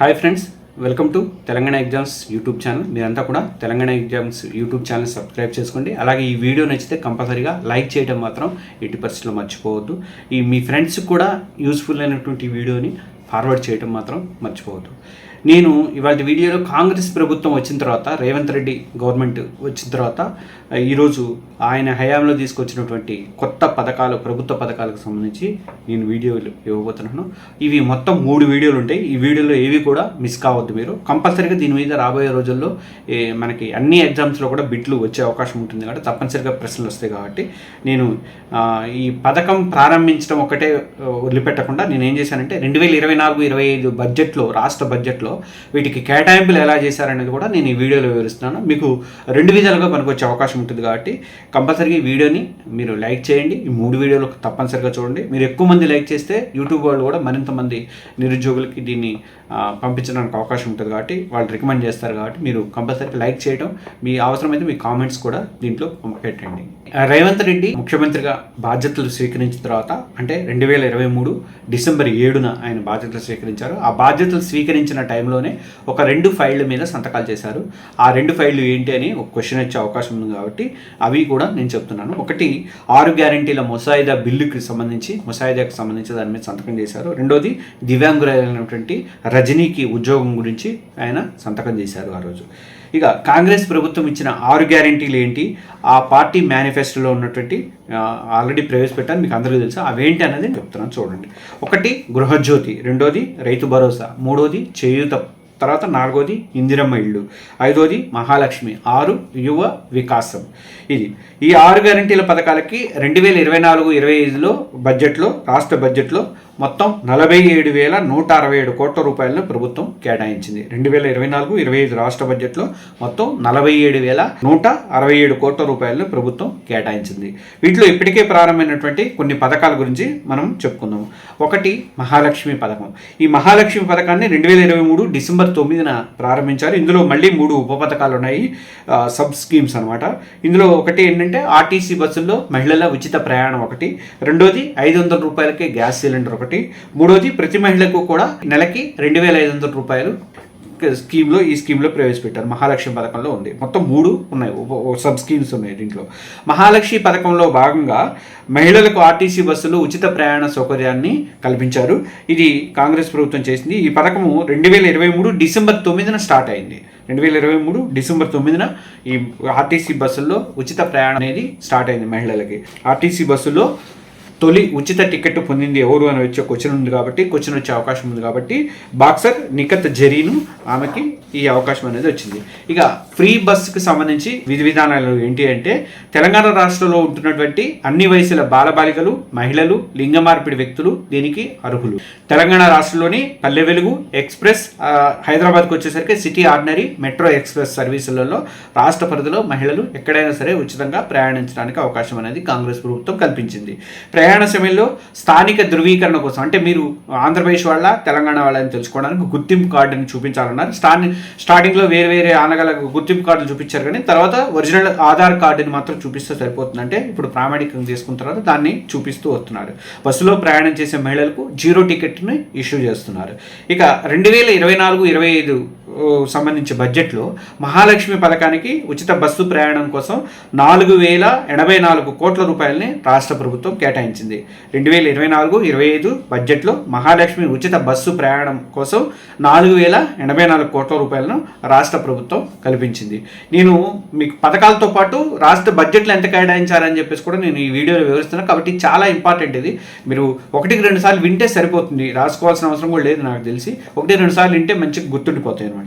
Hi friends welcome to Telangana exams YouTube channel మీరంతా కూడా Telangana exams YouTube channel subscribe చేసుకోండి. అలాగే ఈ వీడియో నచ్చితే కంపల్సరీగా లైక్ చేయడం మాత్రం ఎయిటీ పర్సెంట్లో మర్చిపోవద్దు. ఈ మీ ఫ్రెండ్స్ కూడా యూస్ఫుల్ అయినటువంటి వీడియోని ఫార్వర్డ్ చేయడం మాత్రం మర్చిపోవద్దు. నేను ఇవాళ వీడియోలో కాంగ్రెస్ ప్రభుత్వం వచ్చిన తర్వాత రేవంత్ రెడ్డి గవర్నమెంట్ వచ్చిన తర్వాత ఈరోజు ఆయన హయాంలో తీసుకొచ్చినటువంటి కొత్త పథకాలు ప్రభుత్వ పథకాలకు సంబంధించి నేను వీడియోలు ఇవ్వబోతున్నాను. ఇవి మొత్తం మూడు వీడియోలు ఉంటాయి. ఈ వీడియోలో ఏవి కూడా మిస్ కావద్దు మీరు. కంపల్సరీగా దీని మీద రాబోయే రోజుల్లో మనకి అన్ని ఎగ్జామ్స్లో కూడా బిట్లు వచ్చే అవకాశం ఉంటుంది కాబట్టి తప్పనిసరిగా ప్రశ్నలు వస్తాయి కాబట్టి నేను ఈ పథకం ప్రారంభించడం ఒకటే వదిలిపెట్టకుండా నేను ఏం చేశానంటే రెండు వేల ఇరవై నాలుగు ఇరవై ఐదు బడ్జెట్లో రాష్ట్ర బడ్జెట్లో వీటికి కేటాయింపులు ఎలా చేశారనేది కూడా నేను ఈ వీడియోలో వివరిస్తున్నాను. మీకు రెండు విధాలుగా పనికొచ్చే అవకాశం ఉంటుంది కాబట్టి కంపల్సరీగా ఈ వీడియోని మీరు లైక్ చేయండి. ఈ మూడు వీడియోలు తప్పనిసరిగా చూడండి. మీరు ఎక్కువ మంది లైక్ చేస్తే యూట్యూబ్ వాళ్ళు కూడా మరింత మంది నిరుద్యోగులకి దీన్ని పంపించడానికి అవకాశం ఉంటుంది కాబట్టి వాళ్ళు రికమెండ్ చేస్తారు కాబట్టి మీరు కంపల్సరీ లైక్ చేయడం మీ అవసరమైతే మీ కామెంట్స్ కూడా దీంట్లో పెట్టండి రేవంత్ రెడ్డి ముఖ్యమంత్రిగా బాధ్యతలు స్వీకరించిన తర్వాత అంటే రెండు వేల ఇరవై మూడు డిసెంబర్ ఏడున ఆయన బాధ్యతలు స్వీకరించారు. ఆ బాధ్యతలు స్వీకరించిన టైంలోనే ఒక రెండు ఫైళ్ళ మీద సంతకాలు చేశారు. ఆ రెండు ఫైళ్ళు ఏంటి అని ఒక క్వశ్చన్ వచ్చే అవకాశం ఉంది కాబట్టి అవి కూడా నేను చెప్తున్నాను. ఒకటి ఆరు గ్యారంటీల ముసాయిదా బిల్లుకి సంబంధించి ముసాయిదాకి సంబంధించి దాని మీద సంతకం చేశారు. రెండోది దివ్యాంగురైనటువంటి రజనీకి ఉద్యోగం గురించి ఆయన సంతకం చేశారు ఆ రోజు. ఇక కాంగ్రెస్ ప్రభుత్వం ఇచ్చిన ఆరు గ్యారంటీలు ఏంటి? ఆ పార్టీ మేనిఫెస్టోలో ఉన్నటువంటి ఆల్రెడీ ప్రవేశపెట్టాను మీకు అందరికీ తెలుసు. అవేంటి అన్నది నేను చెప్తున్నాను చూడండి. ఒకటి గృహజ్యోతి. రెండోది రైతు భరోసా. మూడోది చేయూత. తర్వాత నాలుగోది ఇందిరమ్మ ఇల్లు. ఐదోది మహాలక్ష్మి. ఆరు యువ వికాసం. ఇది. ఈ ఆరు గ్యారంటీల పథకాలకి రెండు వేల ఇరవై నాలుగు ఇరవై ఐదులో బడ్జెట్లో రాష్ట్ర బడ్జెట్లో మొత్తం నలభై ఏడు వేల నూట అరవై ఏడు కోట్ల రూపాయలను ప్రభుత్వం కేటాయించింది. రెండు వేల ఇరవై నాలుగు ఇరవై ఐదు రాష్ట్ర బడ్జెట్లో మొత్తం నలభై ఏడు వేల నూట అరవై ఏడు కోట్ల రూపాయలను ప్రభుత్వం కేటాయించింది. వీటిలో ఇప్పటికే ప్రారంభమైనటువంటి కొన్ని పథకాల గురించి మనం చెప్పుకుందాం ఒకటి మహాలక్ష్మి పథకం. ఈ మహాలక్ష్మి పథకాన్ని రెండు వేల ఇరవై మూడు డిసెంబర్ తొమ్మిదిన ప్రారంభించారు. ఇందులో మళ్ళీ మూడు ఉప పథకాలు ఉన్నాయి సబ్ స్కీమ్స్ అనమాట ఇందులో ఒకటి ఏంటంటే ఆర్టీసీ బస్సుల్లో మహిళల ఉచిత ప్రయాణం ఒకటి. రెండోది ఐదు వందల రూపాయలకే గ్యాస్ సిలిండర్ ఒకటి. మూడోది ప్రతి మహిళకు కూడా నెలకి రెండు వేల ఐదు వందల రూపాయలు స్కీమ్లో ఈ స్కీమ్లో ప్రవేశపెట్టారు. మహాలక్ష్మి పథకంలో ఉంది. మొత్తం మూడు ఉన్నాయి. సబ్ స్కీమ్స్ ఉన్నాయి దీంట్లో. మహాలక్ష్మి పథకంలో భాగంగా మహిళలకు ఆర్టీసీ బస్సులు ఉచిత ప్రయాణ సౌకర్యాన్ని కల్పించారు. ఇది కాంగ్రెస్ ప్రభుత్వం చేసింది. ఈ పథకము రెండు వేల ఇరవై మూడు డిసెంబర్ తొమ్మిదిన స్టార్ట్ అయింది. రెండు వేల ఇరవై మూడు డిసెంబర్ తొమ్మిదిన ఈ ఆర్టీసీ బస్సుల్లో ఉచిత ప్రయాణం అనేది స్టార్ట్ అయింది మహిళలకి. ఆర్టీసీ బస్సుల్లో తొలి ఉచిత టికెట్ పొందింది ఎవరు అని వచ్చే క్వశ్చన్ ఉంది కాబట్టి క్వశ్చన్ వచ్చే అవకాశం ఉంది కాబట్టి బాక్సర్ నికత్ జరీను ఆమెకి ఈ అవకాశం అనేది వచ్చింది. ఇక ఫ్రీ బస్సుకు సంబంధించి విధి విధానాలు ఏంటి అంటే తెలంగాణ రాష్ట్రంలో ఉంటున్నటువంటి అన్ని వయసుల బాలబాలికలు మహిళలు లింగ మార్పిడి వ్యక్తులు దీనికి అర్హులు. తెలంగాణ రాష్ట్రంలోని పల్లె వెలుగు ఎక్స్ప్రెస్ హైదరాబాద్కు వచ్చేసరికి సిటీ ఆర్డినరీ మెట్రో ఎక్స్ప్రెస్ సర్వీసులలో రాష్ట్ర పరిధిలో మహిళలు ఎక్కడైనా సరే ఉచితంగా ప్రయాణించడానికి అవకాశం అనేది కాంగ్రెస్ ప్రభుత్వం కల్పించింది. ప్రయాణ ప్రయాణ సమయంలో స్థానిక ధృవీకరణ కోసం అంటే మీరు ఆంధ్రప్రదేశ్ వాళ్ళ తెలంగాణ వాళ్ళని తెలుసుకోవడానికి గుర్తింపు కార్డుని చూపించాలన్నారు. స్టార్ని స్టార్టింగ్లో వేరే వేరే ఆనగల గుర్తింపు కార్డులు చూపించారు కానీ తర్వాత ఒరిజినల్ ఆధార్ కార్డుని మాత్రం చూపిస్తే సరిపోతుంది. అంటే ఇప్పుడు ప్రామాణికం తీసుకున్న తర్వాత దాన్ని చూపిస్తూ వస్తున్నారు. బస్సులో ప్రయాణం చేసే మహిళలకు జీరో టికెట్ని ఇష్యూ చేస్తున్నారు. ఇక రెండు వేల ఇరవై నాలుగు ఇరవై ఐదు సంబంధించి బడ్జెట్లో మహాలక్ష్మి పథకానికి ఉచిత బస్సు ప్రయాణం కోసం నాలుగు వేల ఎనభై నాలుగు కోట్ల రూపాయలని రాష్ట్ర ప్రభుత్వం కేటాయించింది. రెండు వేల ఇరవై నాలుగు ఇరవై ఐదు బడ్జెట్లో మహాలక్ష్మి ఉచిత బస్సు ప్రయాణం కోసం నాలుగు వేల ఎనభై నాలుగు కోట్ల రూపాయలను రాష్ట్ర ప్రభుత్వం కల్పించింది. నేను మీకు పథకాలతో పాటు రాష్ట్ర బడ్జెట్లో ఎంత కేటాయించారని చెప్పేసి కూడా నేను ఈ వీడియోలో వివరిస్తున్నాను. కాబట్టి చాలా ఇంపార్టెంట్ ఇది. మీరు ఒకటికి రెండు సార్లు వింటే సరిపోతుంది. రాసుకోవాల్సిన అవసరం కూడా లేదు నాకు తెలిసి. ఒకటి రెండు సార్లు వింటే మంచిగా గుర్తుండిపోతాయి అనమాట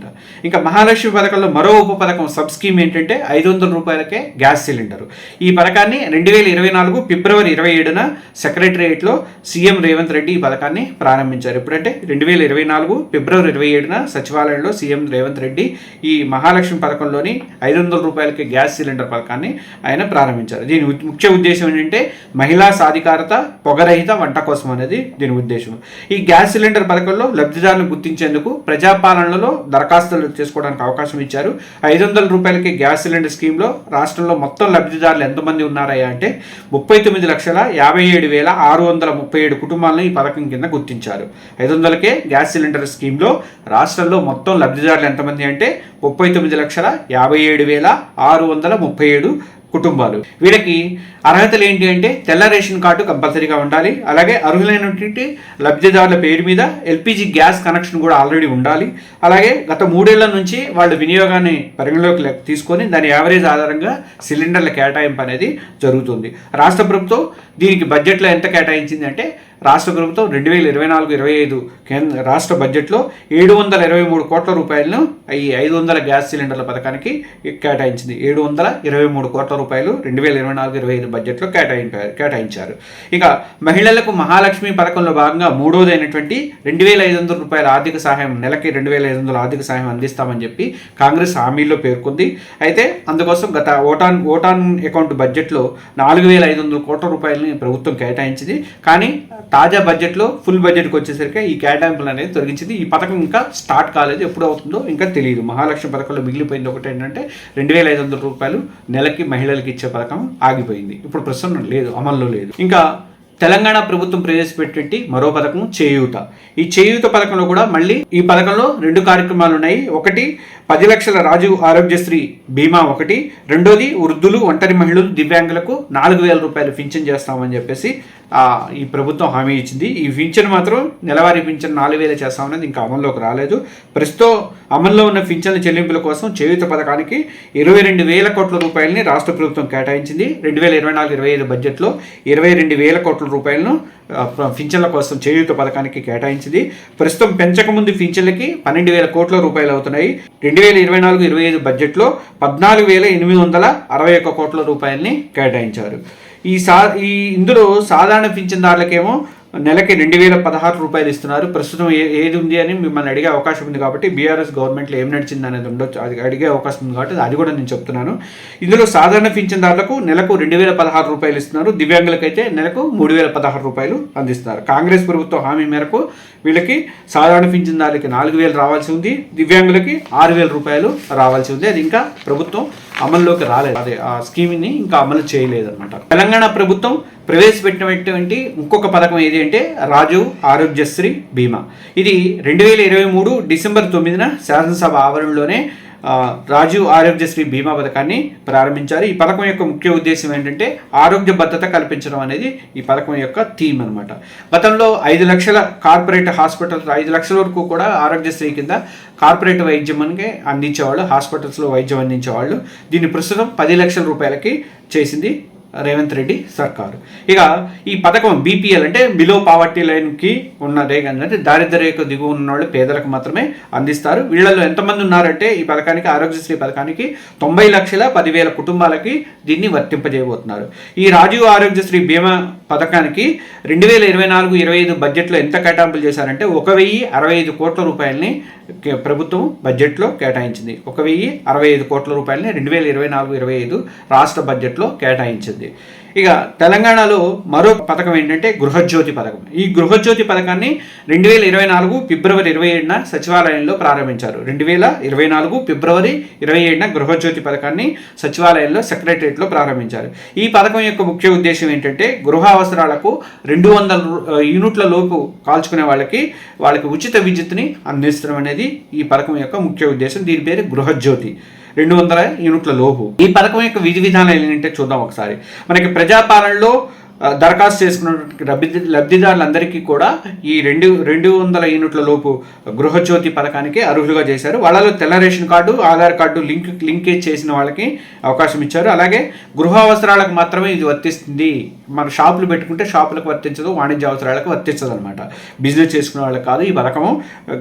ఇంకా మహాలక్ష్మి పథకంలో మరో ఉప పథకం సబ్ స్కీమ్ ఏంటంటే ఐదు వందల రూపాయలకే గ్యాస్ సిలిండర్. ఈ పథకాన్ని రెండు వేల ఇరవై నాలుగు ఫిబ్రవరి ఇరవై ఏడున సెక్రటరియట్లో సీఎం రేవంత్ రెడ్డి ఈ పథకాన్ని ప్రారంభించారు. ఎప్పుడంటే రెండు వేల ఇరవై నాలుగు ఫిబ్రవరి ఇరవై ఏడున సచివాలయంలో సీఎం రేవంత్ రెడ్డి ఈ మహాలక్ష్మి పథకంలోని ఐదు వందల రూపాయలకి గ్యాస్ సిలిండర్ పథకాన్ని ఆయన ప్రారంభించారు. దీని ముఖ్య ఉద్దేశం ఏంటంటే మహిళా సాధికారత పొగరహిత వంట కోసం అనేది దీని ఉద్దేశం. ఈ గ్యాస్ సిలిండర్ పథకంలో లబ్ధిదారులను గుర్తించేందుకు ప్రజాపాలనలో దర దరఖాస్తులు చేసుకోవడానికి అవకాశం ఇచ్చారు. ఐదు వందల రూపాయలకి గ్యాస్ సిలిండర్ స్కీమ్లో రాష్ట్రంలో మొత్తం లబ్ధిదారులు ఎంతమంది ఉన్నారయ్యా అంటే ముప్పై తొమ్మిది లక్షల యాభై ఏడు వేల ఆరు వందల ముప్పై ఏడు కుటుంబాలను ఈ పథకం కింద గుర్తించారు. ఐదు వందలకే గ్యాస్ సిలిండర్ స్కీమ్లో రాష్ట్రంలో మొత్తం లబ్ధిదారులు ఎంతమంది అంటే ముప్పై తొమ్మిది లక్షల యాభై ఏడు వేల ఆరు వందల ముప్పై ఏడు కుటుంబాలు. వీళ్ళకి అర్హతలు ఏంటి అంటే తెల్ల రేషన్ కార్డు కంపల్సరీగా ఉండాలి. అలాగే అర్హులైనటువంటి లబ్ధిదారుల పేరు మీద ఎల్పిజి గ్యాస్ కనెక్షన్ కూడా ఆల్రెడీ ఉండాలి. అలాగే గత మూడేళ్ళ నుంచి వాళ్ళ వినియోగాన్ని పరిగణలోకి తీసుకొని దాని యావరేజ్ ఆధారంగా సిలిండర్ల కేటాయింపు అనేది జరుగుతుంది. రాష్ట్ర ప్రభుత్వం దీనికి బడ్జెట్లో ఎంత కేటాయించింది అంటే రాష్ట్ర ప్రభుత్వం రెండు వేల ఇరవై నాలుగు ఇరవై ఐదు కేంద్ర రాష్ట్ర బడ్జెట్లో ఏడు వందల ఇరవై మూడు కోట్ల రూపాయలను ఈ ఐదు వందల గ్యాస్ సిలిండర్ల పథకానికి కేటాయించింది. ఏడు వందల ఇరవై మూడు కోట్ల రూపాయలు రెండు వేల ఇరవై నాలుగు ఇరవై ఐదు బడ్జెట్లో కేటాయింపారు కేటాయించారు. ఇక మహిళలకు మహాలక్ష్మి పథకంలో భాగంగా మూడోదైనటువంటి రెండు వేల ఐదు వందల రూపాయల ఆర్థిక సహాయం నెలకి రెండు వేల ఐదు వందల ఆర్థిక సహాయం అందిస్తామని చెప్పి కాంగ్రెస్ హామీల్లో పేర్కొంది. అయితే అందుకోసం గత ఓటాన్ ఓటాన్ అకౌంట్ బడ్జెట్లో నాలుగు వేల ఐదు వందల కోట్ల రూపాయలని ప్రభుత్వం కేటాయించింది. కానీ తాజా బడ్జెట్లో ఫుల్ బడ్జెట్కి వచ్చేసరికి ఈ కేటాయింపులు అనేది తొలగించింది. ఈ పథకం ఇంకా స్టార్ట్ కాలేదు ఎప్పుడు అవుతుందో ఇంకా తెలియదు. మహాలక్ష్మి పథకంలో మిగిలిపోయింది ఒకటి ఏంటంటే రెండు వేల ఐదు వందల రూపాయలు నెలకి మహిళలకు ఇచ్చే పథకం ఆగిపోయింది. ఇప్పుడు ప్రస్తుతం లేదు అమల్లో లేదు. ఇంకా తెలంగాణ ప్రభుత్వం ప్రవేశపెట్టి మరో పథకం చేయూత. ఈ చేయూత పథకంలో కూడా మళ్ళీ ఈ పథకంలో రెండు కార్యక్రమాలు ఉన్నాయి. ఒకటి పది లక్షల రాజీవ్ ఆరోగ్యశ్రీ బీమా ఒకటి. రెండోది వృద్ధులు ఒంటరి మహిళలు దివ్యాంగులకు నాలుగు వేల రూపాయలు పింఛన్ చేస్తామని చెప్పేసి ఈ ప్రభుత్వం హామీ ఇచ్చింది. ఈ పింఛన్ మాత్రం నెలవారీ పింఛన్ నాలుగు వేలు చేస్తామనేది ఇంకా అమల్లోకి రాలేదు. ప్రస్తుతం అమల్లో ఉన్న పింఛన్ల చెల్లింపుల కోసం చేయుత పథకానికి ఇరవై రెండు వేల కోట్ల రూపాయలని రాష్ట్ర ప్రభుత్వం కేటాయించింది. రెండు వేల ఇరవై నాలుగు ఇరవై ఐదు బడ్జెట్లో ఇరవై రెండు వేల కోట్ల రూపాయలను పింఛన్ల కోసం చేయూత పథకానికి కేటాయించింది. ప్రస్తుతం పెంచకముందు పింఛన్లకి పన్నెండు వేల కోట్ల రూపాయలు అవుతున్నాయి. రెండు వేల ఇరవై నాలుగు ఇరవై ఐదు బడ్జెట్లో పద్నాలుగు వేల ఎనిమిది వందల అరవై ఒక్క కోట్ల రూపాయలని కేటాయించారు. ఈ సా ఈ ఇందులో సాధారణ పింఛన్దారులకేమో నెలకి రెండు వేల పదహారు రూపాయలు ఇస్తున్నారు. ప్రస్తుతం ఏ ఏది ఉంది అని మిమ్మల్ని అడిగే అవకాశం ఉంది కాబట్టి బీఆర్ఎస్ గవర్నమెంట్లో ఏం నడిచింది అనేది ఉండొచ్చు. అది అడిగే అవకాశం ఉంది కాబట్టి అది కూడా నేను చెప్తున్నాను. ఇందులో సాధారణ పింఛన్దారులకు నెలకు రెండు వేల పదహారు రూపాయలు ఇస్తున్నారు. దివ్యాంగులకైతే నెలకు మూడు వేల పదహారు రూపాయలు అందిస్తున్నారు. కాంగ్రెస్ ప్రభుత్వ హామీ మేరకు వీళ్ళకి సాధారణ పింఛన్దారులకి నాలుగు వేలు రావాల్సి ఉంది. దివ్యాంగులకి ఆరు వేల రూపాయలు రావాల్సి ఉంది. అది ఇంకా ప్రభుత్వం అమల్లోకి రాలేదు. అదే ఆ స్కీమ్ని ఇంకా అమలు చేయలేదు అనమాట తెలంగాణ ప్రభుత్వం ప్రవేశపెట్టినటువంటి ఇంకొక పథకం ఏది అంటే రాజు ఆరోగ్యశ్రీ బీమా. ఇది రెండు వేల ఇరవై మూడు డిసెంబర్ తొమ్మిదిన శాసనసభ ఆవరణలోనే రాజీవ్ ఆరోగ్యశ్రీ బీమా పథకాన్ని ప్రారంభించారు. ఈ పథకం యొక్క ముఖ్య ఉద్దేశం ఏంటంటే ఆరోగ్య భద్రత కల్పించడం అనేది ఈ పథకం యొక్క థీమ్ అనమాట గతంలో ఐదు లక్షల కార్పొరేట్ హాస్పిటల్ ఐదు లక్షల వరకు కూడా ఆరోగ్యశ్రీ కింద కార్పొరేట్ వైద్యం అని అందించేవాళ్ళు హాస్పిటల్స్లో వైద్యం అందించేవాళ్ళు. దీన్ని ప్రస్తుతం పది లక్షల రూపాయలకి చేసింది రేవంత్ రెడ్డి సర్కారు. ఇక ఈ పథకం బీపీఎల్ అంటే బిలో పావర్టీ లైన్కి ఉన్న రేఖ అంటే దారిద్ర్య రేఖ దిగువ ఉన్న వాళ్ళు పేదలకు మాత్రమే అందిస్తారు. వీళ్ళలో ఎంతమంది ఉన్నారంటే ఈ పథకానికి ఆరోగ్యశ్రీ పథకానికి తొంభై లక్షల పదివేల కుటుంబాలకి దీన్ని వర్తింపజేయబోతున్నారు. ఈ రాజీవ్ ఆరోగ్యశ్రీ బీమా పథకానికి రెండు వేల ఇరవై నాలుగు ఇరవై ఐదు బడ్జెట్లో ఎంత కేటాయింపులు చేశారంటే ఒక వెయ్యి అరవై ఐదు కోట్ల రూపాయలని ప్రభుత్వం బడ్జెట్లో కేటాయించింది. ఒక వెయ్యి అరవై ఐదు కోట్ల రూపాయలని రెండు వేల ఇరవై నాలుగు ఇరవై ఐదు రాష్ట్ర బడ్జెట్లో కేటాయించింది. ఇక తెలంగాణలో మరో పథకం ఏంటంటే గృహజ్యోతి పథకం. ఈ గృహజ్యోతి పథకాన్ని రెండు వేల ఇరవై నాలుగు ఫిబ్రవరి ఇరవై ఏడున సచివాలయంలో ప్రారంభించారు. రెండు వేల ఇరవై నాలుగు ఫిబ్రవరి ఇరవై ఏడున గృహజ్యోతి పథకాన్ని సచివాలయంలో సెక్రటరియట్లో ప్రారంభించారు. ఈ పథకం యొక్క ముఖ్య ఉద్దేశం ఏంటంటే గృహ అవసరాలకు రెండు వందల యూనిట్ల లోపు కాల్చుకునే వాళ్ళకి వాళ్ళకి ఉచిత విద్యుత్ని అందించడం అనేది ఈ పథకం యొక్క ముఖ్య ఉద్దేశం. దీని పేరు గృహజ్యోతి. రెండు వందల యూనిట్ల లోపు. ఈ పథకం యొక్క విధి విధానాలు ఏంటంటే చూద్దాం ఒకసారి. మనకి ప్రజాపాలనలో దరఖాస్తు చేసుకున్నటువంటి లబ్ధి లబ్ధిదారులందరికీ కూడా ఈ రెండు రెండు వందల యూనిట్ల లోపు గృహజ్యోతి పథకానికి అర్హులుగా చేశారు. వాళ్ళలో తెల్ల ration card Aadhaar card link linkage చేసిన వాళ్ళకి అవకాశం ఇచ్చారు. అలాగే గృహ అవసరాలకు మాత్రమే ఇది వర్తిస్తుంది. మన షాపులు పెట్టుకుంటే షాపులకు వర్తించదు వాణిజ్య అవసరాలకు వర్తించదు అనమాట బిజినెస్ చేసుకునే వాళ్ళకి కాదు ఈ పథకం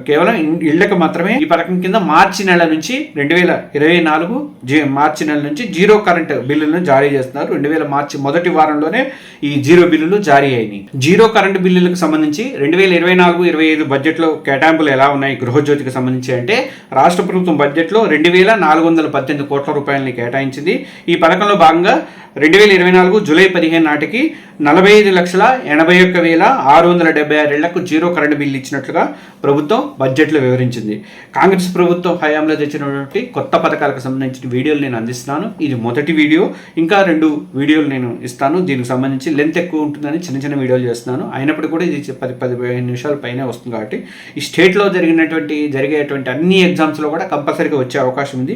కేవలం ఇళ్ళకు మాత్రమే ఈ పథకం కింద మార్చి నెల నుంచి రెండు వేల ఇరవై నాలుగు జీ మార్చి నెల నుంచి జీరో కరెంట్ బిల్లులను జారీ చేస్తున్నారు. రెండు వేల మార్చి మొదటి వారంలోనే ఈ జీరో బిల్లులు జారీ అయినాయి. జీరో కరెంటు బిల్లులకు సంబంధించి రెండు వేల ఇరవై నాలుగు ఇరవై ఐదు బడ్జెట్లో కేటాయింపులు ఎలా ఉన్నాయి? గృహజ్యోతికి సంబంధించి అంటే రాష్ట్ర ప్రభుత్వం బడ్జెట్లో రెండు వేల నాలుగు వందల పద్దెనిమిది కోట్ల రూపాయలని కేటాయించింది. ఈ పథకంలో భాగంగా రెండు వేల ఇరవై నాలుగు జూలై పదిహేను నాటికి నలభై ఐదు లక్షల ఎనభై ఒక్క వేల ఆరు వందల డెబ్బై ఆరు ఏళ్ళకు జీరో కరెంటు బిల్లు ఇచ్చినట్లుగా ప్రభుత్వం బడ్జెట్లో వివరించింది. కాంగ్రెస్ ప్రభుత్వం హయాంలో తెచ్చినటువంటి కొత్త పథకాలకు సంబంధించిన వీడియోలు నేను అందిస్తున్నాను. ఇది మొదటి వీడియో. ఇంకా రెండు వీడియోలు నేను ఇస్తాను. దీనికి సంబంధించి లెంత్ ఎక్కువ ఉంటుందని చిన్న చిన్న వీడియోలు చేస్తున్నాను. అయినప్పుడు కూడా ఇది పది పదిహేను నిమిషాల పైనే వస్తుంది కాబట్టి ఈ స్టేట్లో జరిగినటువంటి జరిగేటువంటి అన్ని ఎగ్జామ్స్లో కూడా కంపల్సరీగా వచ్చే అవకాశం ఉంది.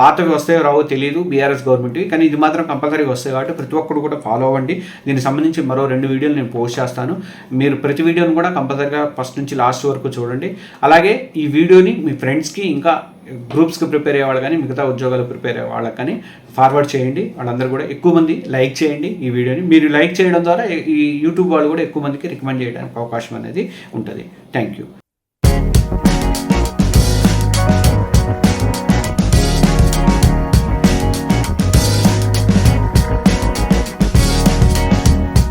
పాతవి వస్తాయో రావో తెలియదు బీఆర్ఎస్ గవర్నమెంట్వి కానీ ఇది మాత్రం కంపల్సరీగా వస్తాయి కాబట్టి ప్రతి ఒక్కరు కూడా ఫాలో అవ్వండి. దీనికి సంబంధించి మరో రెండు వీడియోలు నేను పోస్ట్ చేస్తాను. మీరు ప్రతి వీడియోని కూడా కంపల్సరీగా ఫస్ట్ నుంచి లాస్ట్ వరకు చూడండి. అలాగే ఈ వీడియోని మీ ఫ్రెండ్స్కి ఇంకా గ్రూప్స్కి ప్రిపేర్ అయ్యే వాళ్ళు కానీ మిగతా ఉద్యోగాలు ప్రిపేర్ అయ్యే వాళ్ళకి కానీ ఫార్వర్డ్ చేయండి. వాళ్ళందరూ కూడా ఎక్కువ మంది లైక్ చేయండి ఈ వీడియోని. మీరు లైక్ చేయడం ద్వారా ఈ యూట్యూబ్ వాళ్ళు కూడా ఎక్కువ మందికి రికమెండ్ చేయడానికి అవకాశం అనేది ఉంటుంది. Thank you.